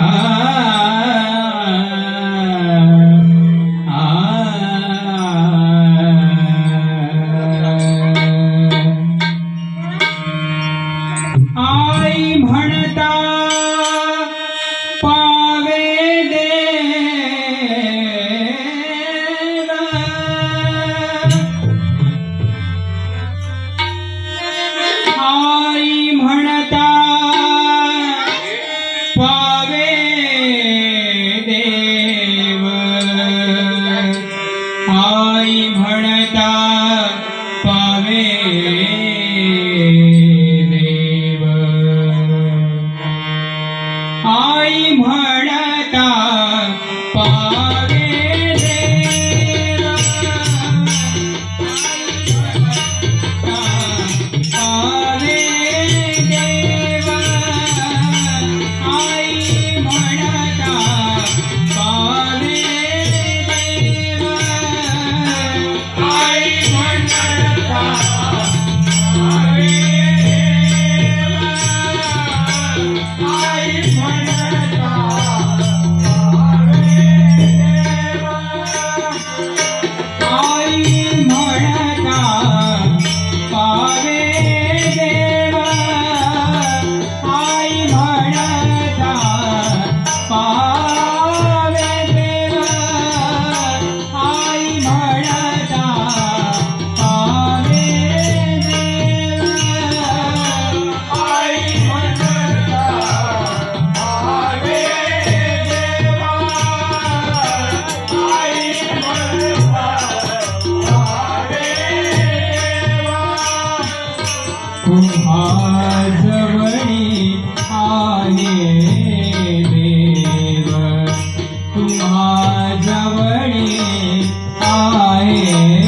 Ah. प्रणता तुम्हा जवळी आले देव. तुम्हा जवळी आये